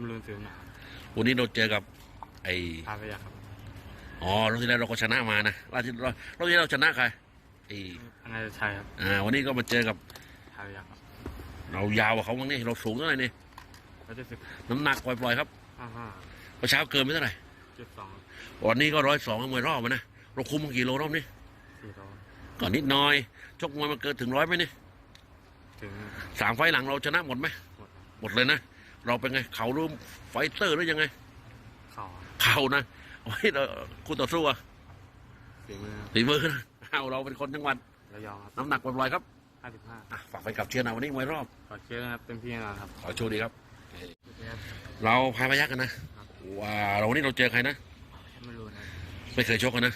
บำรุงฟิวหนาครับวันนี้เราเจอกับ ไอพาไปยาครับอ๋อรอบที่แล้วเราก็ชนะมานะรอบที่รอบรอบที่แล้วเราชนะใครไออันนั้นจะใช่ครับอ่าวันนี้ก็มาเจอกับพาไปยาครับเรายาวกว่าเขาบ้างนี่เราสูงเท่าไหร่นี่ร้อยเจ็ดสิบน้ำหนักปล่อยๆครับห้าห้าเมื่อเช้าเกินไปเท่าไหร่จุดสองวันนี้ก็ร้อยสองมวยรอบมานะเราคุมมากี่โลรอบนี้สี่โลก่อนนิดหน่อยชกมวยมาเกินถึงร้อยไหมนี่ถึงสามไฟล์หลังเราชนะหมดไหมหมดหมดเลยนะ เราเป็นไง เขารูมไฟเตอร์หรือยังไง เข่าเขานะโอ้ยเราคู่ต่อสู้อะฝีมือฝีมือนะเอาเราเป็นคนจังหวัดระยองครับน้ำหนักปล่อยๆครับห้าสิบห้าอะฝากไปกับเชียร์นะวันนี้มวยรอบขอเชื่อนะครับเต็มที่แน่นอนครับขอโชว์ดีครับ เราพายพยักกันนะว่าเราวันนี้เราเจอใครนะไม่รู้นะไม่เคยชกกันนะ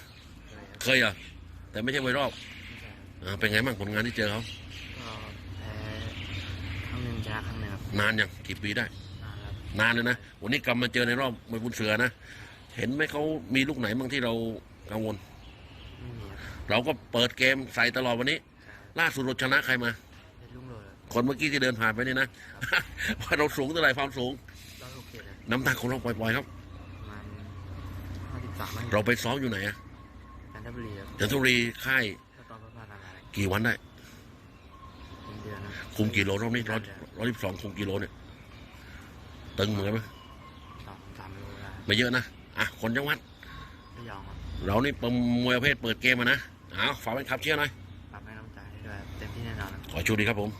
อะไรครับเคยเหรอแต่ไม่ใช่มวยรอบไม่ใช่ครับอ่าเป็นไงบ้างผลงานที่เจอเขาก็แพ้ครั้งหนึ่ง ชนะครั้งหนึ่งครับนานยังกี่ปีได้ นานแล้วนานเลยนะ วันนี้กลับมาเจอในรอบมวยบุญเสือนะ เห็นไหมเขามีลูกไหนบ้างที่เรากังวล ไม่มีครับเราก็เปิดเกมใส่ตลอดวันนี้ใช่ครับล่าสุดเราชนะใครมา เป็นลุงโรดครับคนเมื่อกี้ที่เดินผ่านไปนี่นะ ว่าเราสูงเท่าไหร่ความสูง ร้อยโอเคครับน้ำหนักของเราปล่อยๆครับ ประมาณห้าสิบสามเราไปซ้อมอยู่ไหนอะจันทบุรีครับจันทบุรีค่าย แล้วตอนพระพานาอะไรกี่วันได้ เป็นเดือนนะ คุมกี่โลรอบนี้ร้อยร้อยสิบสองคุมกี่โลเนี่ยตึงเหมือนกันไหมสองสามโลได้ไม่เยอะนะอะคนจังหวัดระยองครับเรานี่เป็นมวยประเภทเปิดเกมอะนะเอาฝากเป็นขับเชียร์หน่อยฝากให้น้ำใจให้ด้วยครับเต็มที่แน่นอนครับขอให้โชูดีครับผม